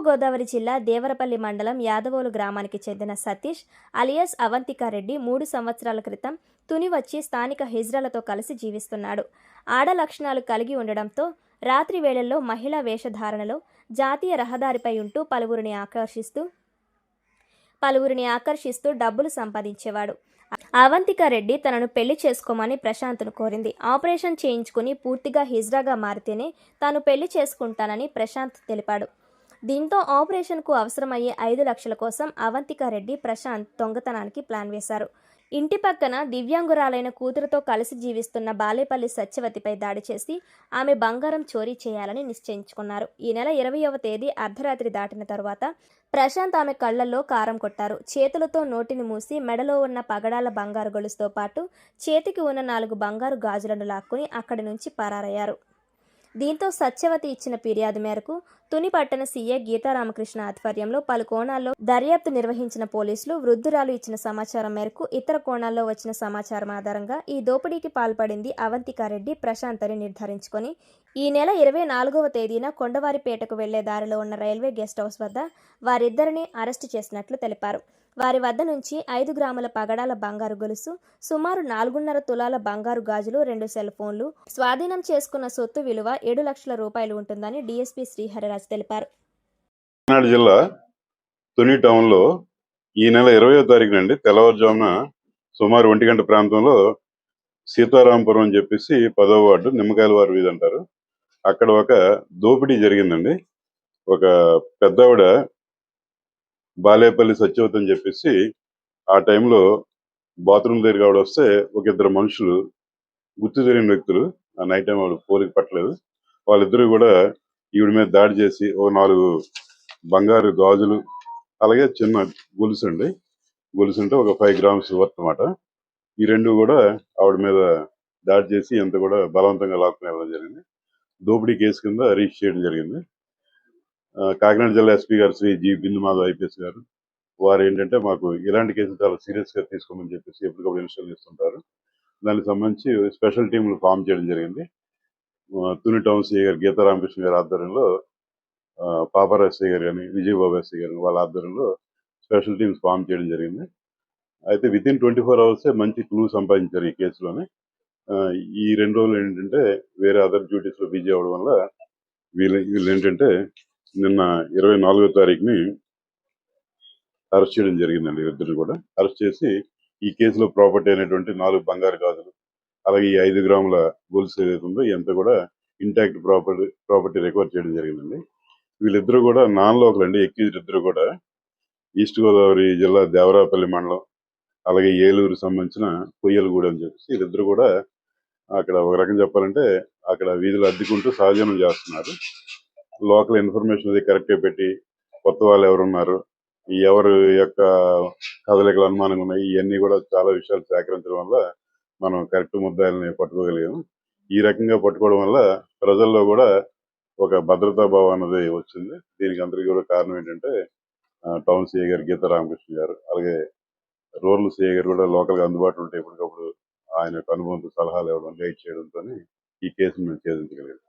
తూర్పుగోదావరి జిల్లా దేవరపల్లి మండలం యాదవోలు గ్రామానికి చెందిన సతీష్ అలియాస్ అవంతికారెడ్డి మూడు సంవత్సరాల క్రితం తుని వచ్చి స్థానిక హిజ్రాలతో కలిసి జీవిస్తున్నాడు. ఆడ లక్షణాలు కలిగి ఉండడంతో రాత్రి వేళల్లో మహిళా వేషధారణలో జాతీయ రహదారిపై ఉంటూ పలువురిని ఆకర్షిస్తూ పలువురిని ఆకర్షిస్తూ డబ్బులు సంపాదించేవాడు. అవంతిక రెడ్డి తనను పెళ్ళి చేసుకోమని ప్రశాంత్ను కోరింది. ఆపరేషన్ చేయించుకుని పూర్తిగా హిజ్రాగా మారితేనే తాను పెళ్ళి చేసుకుంటానని ప్రశాంత్ తెలిపాడు. దీంతో ఆపరేషన్కు అవసరమయ్యే ఐదు లక్షల కోసం అవంతిక రెడ్డి ప్రశాంత్ దొంగతనానికి ప్లాన్ వేశారు. ఇంటి పక్కన దివ్యాంగురాలైన కూతురుతో కలిసి జీవిస్తున్న బాలేపల్లి సత్యవతిపై దాడి చేసి ఆమె బంగారం చోరీ చేయాలని నిశ్చయించుకున్నారు. ఈ నెల ఇరవయవ తేదీ అర్ధరాత్రి దాటిన తరువాత ప్రశాంత్ ఆమె కళ్ళల్లో కారం కొట్టారు. చేతులతో నోటిని మూసి మెడలో ఉన్న పగడాల బంగారు గొలుసుతో పాటు చేతికి ఉన్న నాలుగు బంగారు గాజులను లాక్కుని అక్కడి నుంచి పరారయ్యారు. దీంతో సత్యవతి ఇచ్చిన ఫిర్యాదు మేరకు తుని పట్టణ సీఏ గీతారామకృష్ణ ఆధ్వర్యంలో పలు కోణాల్లో దర్యాప్తు నిర్వహించిన పోలీసులు వృద్ధురాలు ఇచ్చిన సమాచారం మేరకు ఇతర కోణాల్లో వచ్చిన సమాచారం ఆధారంగా ఈ దోపిడీకి పాల్పడింది అవంతికారెడ్డి ప్రశాంత్ అని నిర్ధారించుకొని ఈ నెల ఇరవై నాలుగవ తేదీన కొండవారిపేటకు వెళ్ళే దారిలో ఉన్న రైల్వే గెస్ట్ హౌస్ వద్ద వారిద్దరిని అరెస్టు చేసినట్లు తెలిపారు. వారి వద్ద నుంచి ఐదు గ్రాముల పగడాల బంగారు గొలుసు సుమారు నాలుగున్నర తులాల బంగారు గాజులు రెండు సెల్ ఫోన్లు స్వాధీనం చేసుకున్న సొత్తు విలువ ఏడు లక్షల రూపాయలు ఉంటుందని డిఎస్పీ శ్రీహరిరాజ్ తెలిపారు. కాకినాడ జిల్లా తుని టౌన్లో ఈ నెల ఇరవయో తారీఖు నుండి తెల్లవారుజామున సుమారు ఒంటి గంట ప్రాంతంలో సీతారాంపురం అని చెప్పేసి పదో వార్డు నిమ్మకాయల వారి వీధి అంటారు. అక్కడ ఒక దోపిడీ జరిగిందండి. ఒక పెద్దవిడ బాలేపల్లి సత్యవతి అని చెప్పేసి ఆ టైంలో బాత్రూమ్ దగ్గర ఆవిడ వస్తే ఒక ఇద్దరు మనుషులు గుర్తు తెలియని వ్యక్తులు ఆ నైట్ టైం వాళ్ళు పోలికి పట్టలేదు. వాళ్ళిద్దరూ కూడా ఈవిడ మీద దాడి చేసి ఓ నాలుగు బంగారు గాజులు అలాగే చిన్న గొలుసు అండి. గొలుసు అంటే ఒక ఫైవ్ గ్రామ్స్ వర్త్ అన్నమాట. ఈ రెండు కూడా ఆవిడ మీద దాడి చేసి ఎంత కూడా బలవంతంగా లాక్కుని వెళ్ళడం జరిగింది. దోపిడీ కేసు కింద రీచ్ చేయడం జరిగింది. కాకినాడ జిల్లా ఎస్పీ గారు శ్రీ జి బిందు మాధవ్ ఐపీఎస్ గారు వారు ఏంటంటే మాకు ఇలాంటి కేసులు చాలా సీరియస్గా తీసుకోమని చెప్పేసి ఎప్పటికప్పుడు ఇన్స్టాల్ చేస్తుంటారు. దానికి సంబంధించి స్పెషల్ టీంలు ఫామ్ చేయడం జరిగింది. తుని టౌన్ సిఐ గారు గీతా రామకృష్ణ గారి ఆధ్వర్యంలో ఆ, ఎస్ఐ గారు కానీ విజయబాబు ఎస్ఐ గారు వాళ్ళ ఆధ్వర్యంలో స్పెషల్ టీమ్స్ ఫామ్ చేయడం జరిగింది. అయితే విత్ ఇన్ ట్వంటీ ఫోర్ అవర్సే మంచి క్లూ సంపాదించారు ఈ కేసులోనే. ఈ రెండు రోజులు ఏంటంటే వేరే అదర్ డ్యూటీస్లో బిజీ అవడం వల్ల వీళ్ళు వీళ్ళు ఏంటంటే నిన్న ఇరవై నాలుగో తారీఖుని అరెస్ట్ చేయడం జరిగిందండి ఇద్దరు కూడా. అరెస్ట్ చేసి ఈ కేసులో ప్రాపర్టీ అనేటువంటి నాలుగు బంగారు గాజులు అలాగే ఈ ఐదు గ్రాముల గొలుసు ఏదైతే ఉందో ఎంత కూడా ఇంటాక్ట్ ప్రాపర్టీ ప్రాపర్టీ రికవర్ చేయడం జరిగిందండి. వీళ్ళిద్దరూ కూడా నాన్ లోకల్ అండి. ఎక్కిద్దరు ఇద్దరు కూడా ఈస్ట్ గోదావరి జిల్లా దేవరాపల్లి మండలం అలాగే ఏలూరు సంబంధించిన కొయ్యలగూడ అని చెప్పేసి వీళ్ళిద్దరు కూడా అక్కడ ఒక రకం చెప్పాలంటే అక్కడ వీధులు అద్దెకుంటూ సహజనం చేస్తున్నారు. లోకల్ ఇన్ఫర్మేషన్ అది కరెక్ట్గా పెట్టి కొత్త వాళ్ళు ఎవరున్నారు ఈ ఎవరు యొక్క కదలికలు అనుమానంగా ఉన్నాయి ఇవన్నీ కూడా చాలా విషయాలు సేకరించడం వల్ల మనం కరెక్ట్ ముద్దాయిల్ని పట్టుకోగలిగాము ఈ రకంగా పట్టుకోవడం వల్ల ప్రజల్లో కూడా ఒక భద్రతా భావం అనేది వచ్చింది. దీనికి అందరికీ కూడా కారణం ఏంటంటే టౌన్ సిఐ గారు గీతా రామకృష్ణ గారు అలాగే రూరల్ సిఐ గారు కూడా లోకల్గా అందుబాటులో ఉంటే ఎప్పటికప్పుడు ఆయన యొక్క అనుభవంతో సలహాలు ఇవ్వడం గైడ్ చేయడంతో ఈ కేసును మేము ఛేదించగలిగాం.